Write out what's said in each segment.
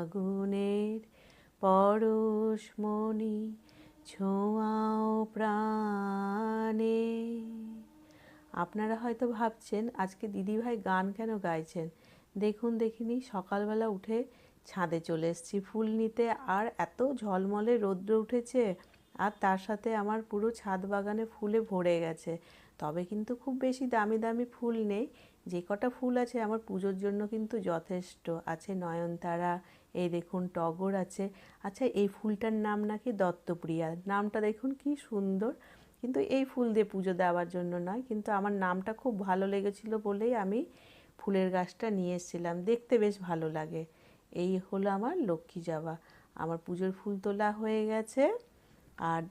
আগুনের পরশমণি ছোঁয়াও প্রাণে। আপনারা হয়তো ভাবছেন, আজকে দিদিভাই গান কেন গাইছেন? দেখুন, দেখিনি, সকালবেলা উঠে ছাদে চলে এসেছি ফুল নিতে, আর এত ঝলমলে রৌদ্র উঠেছে, আর তার সাথে আমার পুরো ছাদ বাগানে ফুলে ভরে গেছে। তবে কিন্তু খুব বেশি দামি দামি ফুল নেই, যে কটা ফুল আছে আমার পুজোর জন্য কিন্তু যথেষ্ট, আছে নয়নতারা এই দেখুন টগর আছে। আচ্ছা এই ফুলটার নাম নাকি দত্তপ্রিয়া। নামটা দেখুন কি সুন্দর। কিন্তু এই ফুল দিয়ে পুজো দেওয়ার জন্য নয়, কিন্তু আমার নামটা খুব ভালো লেগেছিল বলেই আমি ফুলের গাছটা নিয়ে এসেছিলাম। দেখতে বেশ ভালো লাগে। এই হলো আমার লক্ষ্মী জবা আমার পুজোর ফুল তোলা হয়ে গেছে। আর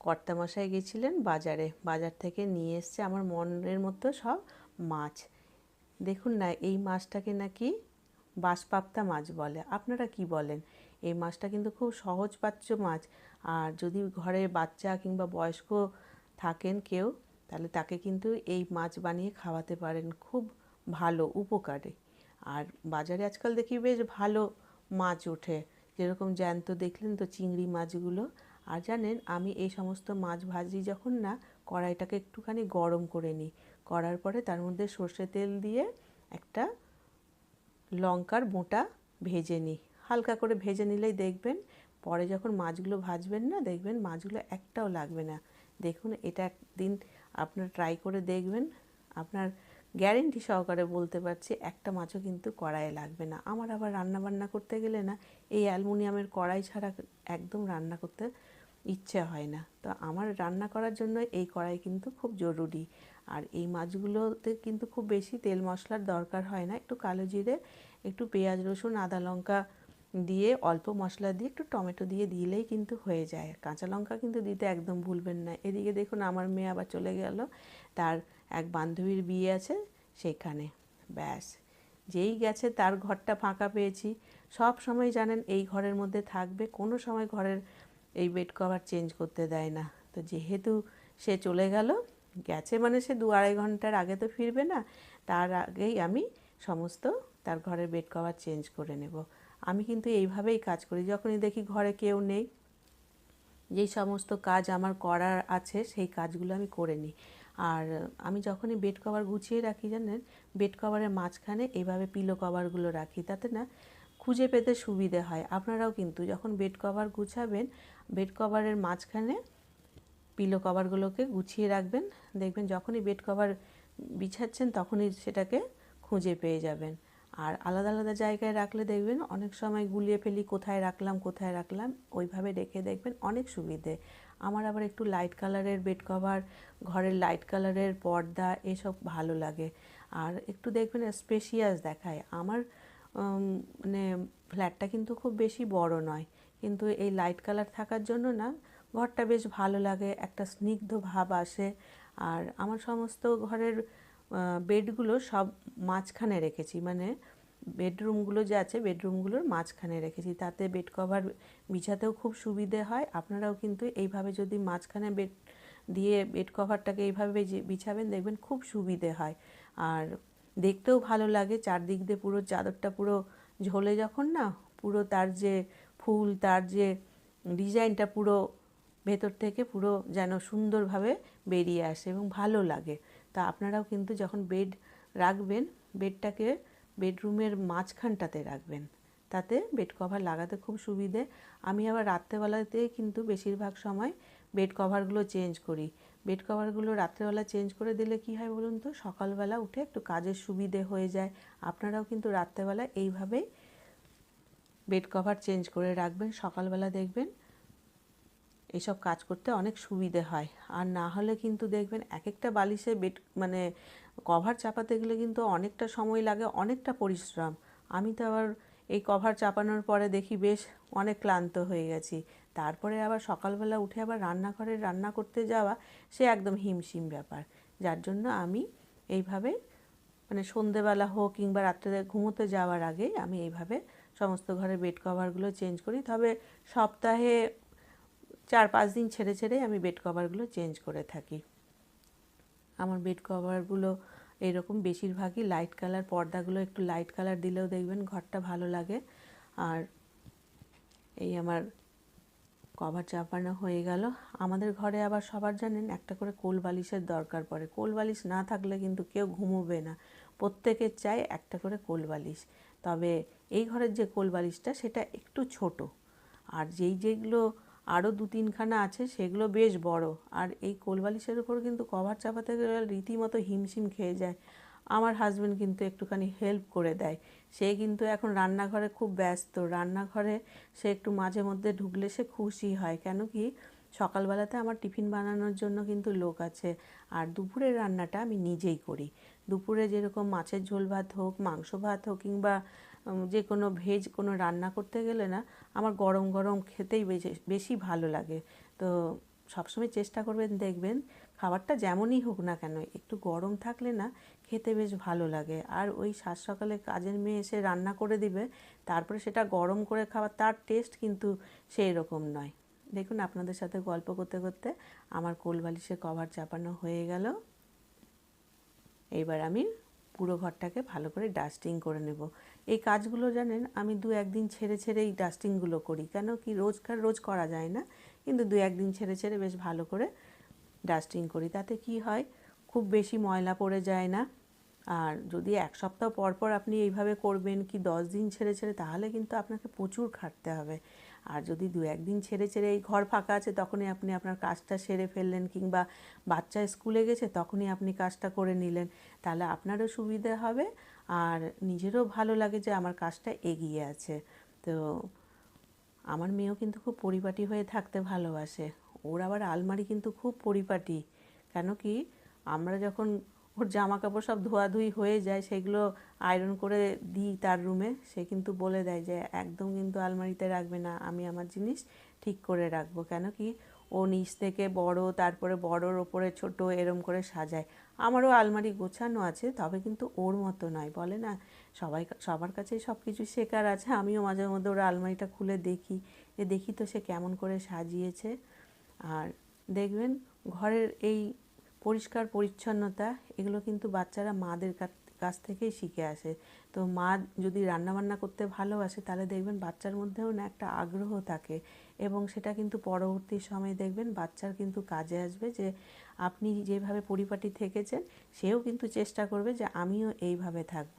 কর্তামশাই গেছিলেন বাজারে। বাজার থেকে নিয়ে এসছে আমার মনের মতো সব মাছ। দেখুন না, এই মাছটাকে নাকি বাঁশপাপ্তা মাছ বলে। আপনারা কি বলেন? এই মাছটা কিন্তু খুব সহজ পাচ্য মাছ। আর যদি ঘরে বাচ্চা কিংবা বয়স্ক থাকেন কেউ, তাহলে তাকে কিন্তু এই মাছ বানিয়ে খাওয়াতে পারেন। খুব ভালো উপকারে। আর বাজারে আজকাল দেখি বেশ ভালো মাছ ওঠে। যেরকম জ্যান্ত দেখলেন তো চিংড়ি মাছগুলো। আর জানেন, আমি এই সমস্ত মাছ ভাজি যখন না, কড়াইটাকে একটুখানি গরম করে নিই। করার পরে তার মধ্যে সর্ষে তেল দিয়ে একটা লঙ্কার বোঁটা ভেজে নিই। হালকা করে ভেজে নিলেই দেখবেন পরে যখন মাছগুলো ভাজবেন না, দেখবেন মাছগুলো একটাও লাগবে না। দেখুন, এটা একদিন আপনার ট্রাই করে দেখবেন। আপনার গ্যারেন্টি সহকারে বলতে পারছি, একটা মাছও কিন্তু কড়াইয়ে লাগবে না। আমার আবার রান্না বান্না করতে গেলে না, এই অ্যালমোনিয়ামের কড়াই ছাড়া একদম রান্না করতে ইচ্ছে হয় না। তো আমার রান্না করার জন্য এই কড়াই কিন্তু খুব জরুরি। আর এই মাছগুলোতে কিন্তু খুব বেশি তেল মশলার দরকার হয় না। একটু কালো জিরে, একটু পেঁয়াজ, রসুন, আদা লঙ্কা দিয়ে অল্প মশলা দিয়ে একটু টমেটো দিয়ে দিলেই কিন্তু হয়ে যায়। কাঁচা লঙ্কা কিন্তু দিতে একদম ভুলবেন না। এদিকে দেখুন আমার মেয়ে আবার চলে গেল। তার এক বান্ধবীর বিয়ে আছে সেখানে। ব্যাস। যেই গেছে তার ঘরটা ফাঁকা পেয়েছি। সব সময় জানেন এই ঘরের মধ্যে থাকবে। কোনো সময় ঘরের এই বেড কভার চেঞ্জ করতে দেয় না। তো যেহেতু সে চলে গেল, গেছে মানে সে দু আড়াই ঘণ্টার আগে তো ফিরবে না, তার আগেই আমি সমস্ত তার ঘরের বেড কভার চেঞ্জ করে নেব। আমি কিন্তু এইভাবেই কাজ করি, যখনই দেখি ঘরে কেউ নেই, যেই সমস্ত কাজ আমার করার আছে সেই কাজগুলো আমি করে নিই। আর আমি যখনই বেড কভার গুছিয়ে রাখি জানেন, বেড কভারের মাঝখানে এইভাবে পিলো কভারগুলো রাখি, তাতে না খুঁজে পেতে সুবিধে হয়। আপনারাও কিন্তু যখন বেড কভার গুছাবেন বেড কভারের মাঝখানে পিলো কভারগুলোকে গুছিয়ে রাখবেন। দেখবেন যখনই বেড কভার বিছাচ্ছেন তখনই সেটাকে খুঁজে পেয়ে যাবেন। আর আলাদা আলাদা জায়গায় রাখলে দেখবেন অনেক সময় গুলিয়ে ফেলি, কোথায় রাখলাম কোথায় রাখলাম, ওইভাবে রেখে দেখবেন অনেক সুবিধে। আমার আবার একটু লাইট কালারের বেড কভার, ঘরের লাইট কালারের পর্দা এসব ভালো লাগে। আর একটু দেখবেন স্পেশিয়াস দেখায়। আমার মানে ফ্ল্যাটটা কিন্তু খুব বেশি বড় নয়। কিন্তু এই লাইট কালার থাকার জন্য না, ঘরটা বেশ ভালো লাগে, একটা স্নিগ্ধ ভাব আসে। আর আমার সমস্ত ঘরের বেডগুলো সব মাঝখানে রেখেছি। মানে বেডরুমগুলো যে আছে বেডরুমগুলোর মাঝখানে রেখেছি। তাতে বেড কভার বিছাতেও খুব সুবিধে হয়। আপনারাও কিন্তু এইভাবে যদি মাঝখানে বেড দিয়ে বেড কভারটাকে এইভাবে বিছাবেন, দেখবেন খুব সুবিধে হয়। আর দেখতেও ভালো লাগে, চারদিক দিয়ে পুরো চাদরটা পুরো ঝোলে যখন না, পুরো তার যে ফুল, তার যে ডিজাইনটা পুরো ভেতর থেকে পুরো যেন সুন্দরভাবে বেরিয়ে আসে এবং ভালো লাগে। তা আপনারাও কিন্তু যখন বেড রাখবেন, বেডটাকে বেডরুমের মাঝখানটাতে রাখবেন। তাতে বেড কভার লাগাতে খুব সুবিধে। আমি আবার রাত্রেবেলাতে কিন্তু বেশিরভাগ সময় বেড কভারগুলো চেঞ্জ করি। বেড কভারগুলো রাত্রেবেলা চেঞ্জ করে দিলে কি হয় বলুন তো? সকালবেলা উঠে একটু কাজের সুবিধে হয়ে যায়। আপনারাও কিন্তু রাত্রেবেলা এইভাবেই বেড কভার চেঞ্জ করে রাখবেন, সকালবেলা দেখবেন এসব কাজ করতে অনেক সুবিধে হয়। আর না হলে কিন্তু দেখবেন এক একটা বালিশে বেড মানে কভার চাপাতে গেলে কিন্তু অনেকটা সময় লাগে, অনেকটা পরিশ্রম। আমি তো আবার এই কভার চাপানোর পরে দেখি বেশ অনেক ক্লান্ত হয়ে গেছি। তারপরে আবার সকালবেলা উঠে আবার রান্নাঘরে রান্না করতে যাওয়া, সে একদম হিমশিম ব্যাপার। যার জন্য আমি এইভাবে মানে সন্ধেবেলা হোক কিংবা রাত্রে ঘুমোতে যাওয়ার আগে আমি এইভাবে সমস্ত ঘরের বেড কভারগুলো চেঞ্জ করি। তবে সপ্তাহে চার পাঁচ দিন ছেড়ে ছেড়ে আমি বেড কভারগুলো চেঞ্জ করে থাকি। আমার বেড কভারগুলো এরকম বেশিরভাগই লাইট কালার পর্দাগুলো একটু লাইট কালার দিলেও দেখবেন ঘরটা ভালো লাগে। আর এই আমার কভার চাপানো হয়ে গেল। আমাদের ঘরে আবার সবার জানেন একটা করে কোল বালিশের দরকার পড়ে। কোল বালিশ না থাকলে কিন্তু কেউ ঘুমোবে না। প্রত্যেকের চাই একটা করে কোল বালিশ। তবে এই ঘরের যে কোল বালিশটা সেটা একটু ছোট। আর যেই যেগুলো আরও দু তিনখানা আছে সেগুলো বেশ বড়। আর এই কোল বালিশের উপর কিন্তু কভার চাপাতে গেলে রীতিমতো হিমশিম খেয়ে যায়। আমার হাজব্যান্ড কিন্তু একটুখানি হেল্প করে দেয়। সে কিন্তু এখন রান্নাঘরে খুব ব্যস্ত। রান্নাঘরে সে একটু মাঝে মধ্যে ঢুকলে সে খুশি হয়। কেন কি? সকালবেলাতে আমার টিফিন বানানোর জন্য কিন্তু লোক আছে। আর দুপুরের রান্নাটা আমি নিজেই করি। দুপুরে যেরকম মাছের ঝোল ভাত হোক, মাংস ভাত হোক কিংবা যে কোনো ভেজ কোনো রান্না করতে গেলে না, আমার গরম গরম খেতেই বেশি ভালো লাগে। তো সবসময় চেষ্টা করবেন, দেখবেন খাবারটা যেমনই হোক না কেন, একটু গরম থাকলে না খেতে বেশ ভালো লাগে। আর ওই সাত সকালে কাজের মেয়ে এসে রান্না করে দিবে, তারপরে সেটা গরম করে খাওয়া তার টেস্ট কিন্তু সেই রকম নয়। দেখুন, আপনাদের সাথে গল্প করতে করতে আমার কোল বালিশের কভার চাপানো হয়ে গেল। এইবার আমি পুরো ঘরটাকে ভালো করে ডাস্টিং করে নেব। এই কাজগুলো জানেন, আমি দু একদিন ছেড়ে ছেড়ে এই ডাস্টিংগুলো করি। কেন কি রোজকার রোজ করা যায় না, কিন্তু দু একদিন ছেড়ে ছেড়ে বেশ ভালো করে ডাস্টিং করি। তাতে কি হয়, খুব বেশি ময়লা পড়ে যায় না। আর যদি এক সপ্তাহ পর পর আপনি এইভাবে করবেন কি দশ দিন ছেড়ে ছেড়ে, তাহলে কিন্তু আপনাকে প্রচুর খাটতে হবে। আর যদি দু একদিন ছেড়ে ছেড়ে এই ঘর ফাঁকা আছে, তখনই আপনি আপনার কাজটা সেরে ফেললেন কিংবা বাচ্চা স্কুলে গেছে, তখনই আপনি কাজটা করে নিলেন। তাহলে আপনারও সুবিধে হবে আর নিজেরও ভালো লাগে যে আমার কাজটা এগিয়ে আছে। তো আমার মেয়েও কিন্তু খুব পরিপাটি হয়ে থাকতে ভালোবাসে। ওর আবার আলমারি কিন্তু খুব পরিপাটি। কেন কি? আমরা যখন ওর জামা কাপড় সব ধোয়াধুয়ি হয়ে যায়, সেগুলো আয়রন করে দিই তার রুমে সে কিন্তু বলে দেয় যে, একদম কিন্তু আলমারিতে রাখবে না, আমি আমার জিনিস ঠিক করে রাখব। কেন কি ও নিচ থেকে বড়, তারপরে বড়োর ওপরে ছোট এরম করে সাজায়। আমারও আলমারি গোছানো আছে, তবে কিন্তু ওর মতো নয়, বলে না? সবাই, সবার কাছেই সব কিছু শেখার আছে, আমিও মাঝে মধ্যে ওর আলমারিটা খুলে দেখি। যে দেখি তো সে কেমন করে সাজিয়েছে। আর দেখবেন ঘরের এই পরিষ্কার পরিচ্ছন্নতা, এগুলো কিন্তু বাচ্চারা মাদের কাছ থেকেই শিখে আসে। তো মা যদি রান্নাবান্না করতে ভালোবাসে, তাহলে দেখবেন বাচ্চার মধ্যেও না একটা আগ্রহ থাকে এবং সেটা কিন্তু পরবর্তী সময়ে দেখবেন বাচ্চার কিন্তু কাজে আসবে যে, আপনি যেভাবে পরিপাটি থেকেছেন, সেও কিন্তু চেষ্টা করবে যে আমিও এইভাবে থাকব।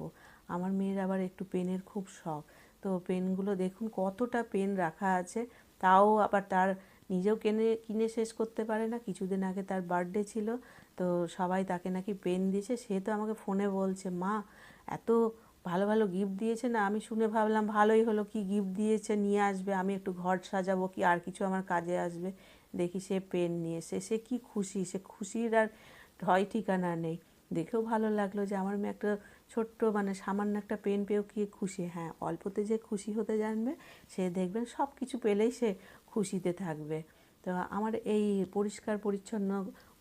আমার মেয়ের আবার একটু পেনের খুব শখ। তো পেনগুলো দেখুন কতটা পেন রাখা আছে, তাও আবার তার নিজেও কিনে কিনে শেষ করতে পারে না। কিছুদিন আগে তার বার্থডে ছিল, তো সবাই তাকে নাকি পেন দিয়েছে। সে তো আমাকে ফোনে বলছে, মা, এত ভালো ভালো গিফট দিয়েছে না? আমি শুনে ভাবলাম, ভালোই হলো, কি গিফট দিয়েছে? নিয়ে আসবে, আমি একটু ঘর সাজাবো কি? আর কিছু আমার কাজে আসবে? দেখি সে পেন নিয়ে এসে, সে কী খুশি? সে খুশির আর হয় ঠিকানা নেই। দেখেও ভালো লাগল যে আমার মেয়ে একটা ছোট্ট মানে সামান্য একটা পেন পেয়েও কি খুশি? হ্যাঁ অল্পতে যে খুশি হতে জানবে, সে দেখবেন সব কিছু পেলেই সে খুশিতে থাকবে। তো আমার এই পরিষ্কার পরিচ্ছন্ন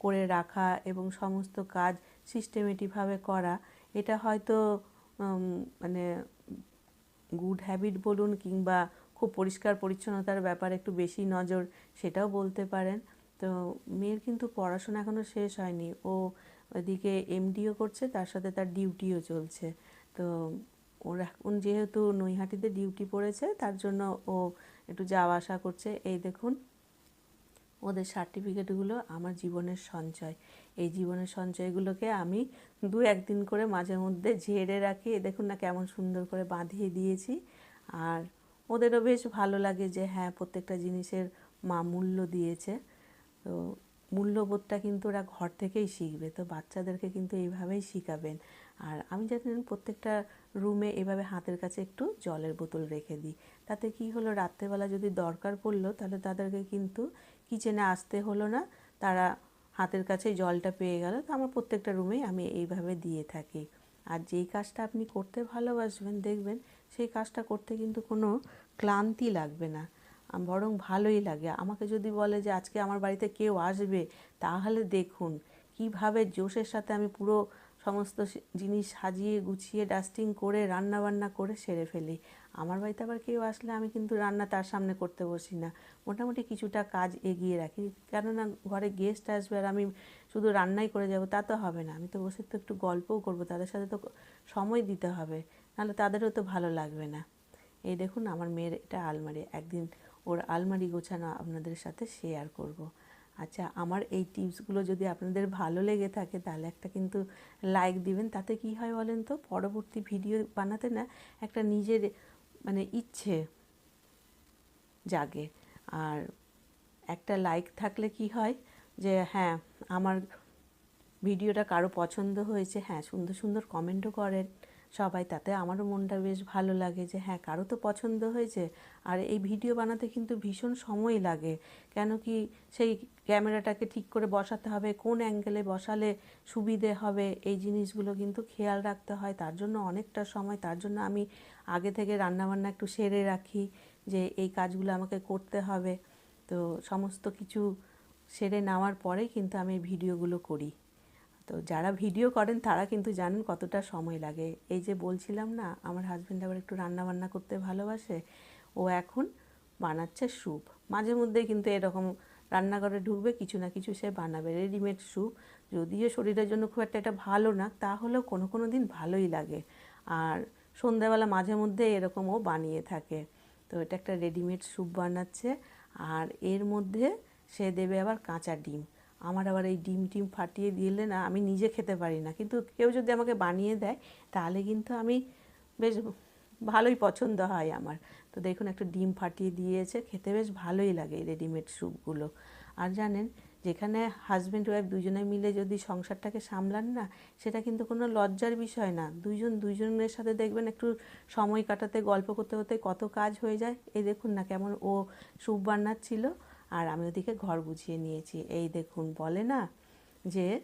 করে রাখা এবং সমস্ত কাজ সিস্টেমেটিকভাবে করা, এটা হয়তো মানে গুড হ্যাবিট বলুন কিংবা খুব পরিষ্কার পরিচ্ছন্নতার ব্যাপারে একটু বেশি নজর সেটাও বলতে পারেন। তো মেয়ের কিন্তু পড়াশোনা এখনও শেষ হয়নি। ও ওদিকে এমডিও করছে, তার সাথে তার ডিউটিও চলছে। তো ওর এখন যেহেতু নৈহাটিতে ডিউটি পড়েছে, তার জন্য ও একটু যাওয়া আসা করছে। এই দেখুন, ওদের সার্টিফিকেটগুলো আমার জীবনের সঞ্চয়। এই জীবনের সঞ্চয়গুলোকে আমি দু একদিন করে মাঝে মধ্যে ঝেড়ে রাখি। দেখুন না কেমন সুন্দর করে বাঁধিয়ে দিয়েছি। আর ওদেরও বেশ ভালো লাগে যে হ্যাঁ প্রত্যেকটা জিনিসের মা মূল্য দিয়েছে। তো মূল্যবোধটা কিন্তু ওরা ঘর থেকেই শিখবে। তো বাচ্চাদেরকে কিন্তু এইভাবেই শিখাবেন। আর আমি জানেন প্রত্যেকটা রুমে এভাবে হাতের কাছে একটু জলের বোতল রেখে দিই। তাতে কি হলো, রাত্রেবেলা যদি দরকার পড়ল, তাহলে তাদেরকে কিন্তু কিচেনে আসতে হলো না। তারা হাতের কাছে জলটা পেয়ে গেল। তো আমার প্রত্যেকটা রুমেই আমি এইভাবে দিয়ে থাকি। আর যেই কাজটা আপনি করতে ভালোবাসবেন, দেখবেন সেই কাজটা করতে কিন্তু কোনো ক্লান্তি লাগবে না। বরং ভালোই লাগে। আমাকে যদি বলে যে, আজকে আমার বাড়িতে কেউ আসবে, তাহলে দেখুন কীভাবে জোশের সাথে আমি পুরো সমস্ত জিনিস সাজিয়ে, গুছিয়ে ডাস্টিং করে রান্না বান্না করে সেরে ফেলি। আমার বাড়িতে আবার কেউ আসলে আমি কিন্তু রান্না তার সামনে করতে বসি না। মোটামুটি কিছুটা কাজ এগিয়ে রাখি। কেননা ঘরে গেস্ট আসবে আর আমি শুধু রান্নাই করে যাব, তা তো হবে না। আমি তো বসে তো একটু গল্পও করব, তাদের সাথে তো সময় দিতে হবে। নাহলে তাদেরও তো ভালো লাগবে না। এই দেখুন আমার মেয়ের এটা আলমারি। একদিন ওর আলমারি গোছানো আপনাদের সাথে শেয়ার করব। আচ্ছা আমার এই টিপসগুলো যদি আপনাদের ভালো লেগে থাকে, তাহলে একটা কিন্তু লাইক দিবেন। তাতে কি হয় বলেন তো? পরবর্তী ভিডিও বানাতে না একটা নিজের মানে ইচ্ছে জাগে। আর একটা লাইক থাকলে কি হয়? যে হ্যাঁ আমার ভিডিওটা কারও পছন্দ হয়েছে হ্যাঁ সুন্দর সুন্দর কমেন্টও করেন। সবাই তাতে আমারও মনটা বেশ ভালো লাগে যে হ্যাঁ কারও তো পছন্দ হয়েছে। আর এই ভিডিও বানাতে কিন্তু ভীষণ সময় লাগে। কেন কি সেই ক্যামেরাটাকে ঠিক করে বসাতে হবে, কোন অ্যাঙ্গেলে বসালে সুবিধে হবে, এই জিনিসগুলো কিন্তু খেয়াল রাখতে হয়। তার জন্য অনেকটা সময়, তার জন্য আমি আগে থেকে রান্নাবান্না একটু সেরে রাখি যে এই কাজগুলো আমাকে করতে হবে। তো সমস্ত কিছু সেরে নেওয়ার পরেই কিন্তু আমি ভিডিওগুলো করি। তো যারা ভিডিও করেন তারা কিন্তু জানেন কতটা সময় লাগে। এই যে বলছিলাম না, আমার হাজব্যান্ড আবার একটু রান্না বান্না করতে ভালোবাসে, ও এখন বানাচ্ছে স্যুপ মাঝে মধ্যে কিন্তু এরকম রান্নাঘরে ঢুকবে, কিছু না কিছু সে বানাবে। রেডিমেড স্যুপ যদিও শরীরের জন্য খুব একটা এটা ভালো না, তাহলেও কোনো কোনো দিন ভালোই লাগে। আর সন্ধ্যাবেলা মাঝে মধ্যে এরকমও বানিয়ে থাকে। তো এটা একটা রেডিমেড স্যুপ বানাচ্ছে, আর এর মধ্যে সে দেবে আবার কাঁচা ডিম। আমার আবার এই ডিম টিম ফাটিয়ে দিলে না আমি নিজে খেতে পারি না। কিন্তু কেউ যদি আমাকে বানিয়ে দেয়, তাহলে কিন্তু আমি বেশ ভালোই পছন্দ হয় আমার। তো দেখুন, একটা ডিম ফাটিয়ে দিয়েছে, খেতে বেশ ভালোই লাগে এই রেডিমেড স্যুপগুলো। আর জানেন, যেখানে হাজব্যান্ড ওয়াইফ দুজনে মিলে যদি সংসারটাকে সামলান না, সেটা কিন্তু কোনো লজ্জার বিষয় না। দুইজন দুইজনের সাথে দেখবেন একটু সময় কাটাতে, গল্প করতে করতে কত কাজ হয়ে যায়। এই দেখুন না কেমন ও স্যুপ বানাচ্ছিল আর আমি ওদিকে ঘর গুছিয়ে নিয়েছি। এই দেখুন, বলে না যে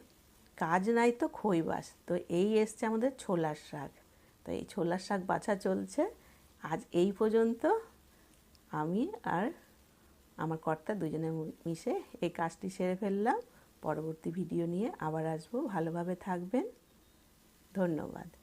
কাজ নাই তো খই বাস। তো এই এসছে আমাদের ছোলার শাক। তো এই ছোলার শাক বাছা চলছে। আজ এই পর্যন্ত আমি আর আমার কর্তা দুজনে মিশে এই কাজটি সেরে ফেললাম। পরবর্তী ভিডিও নিয়ে আবার আসব। ভালোভাবে থাকবেন। ধন্যবাদ।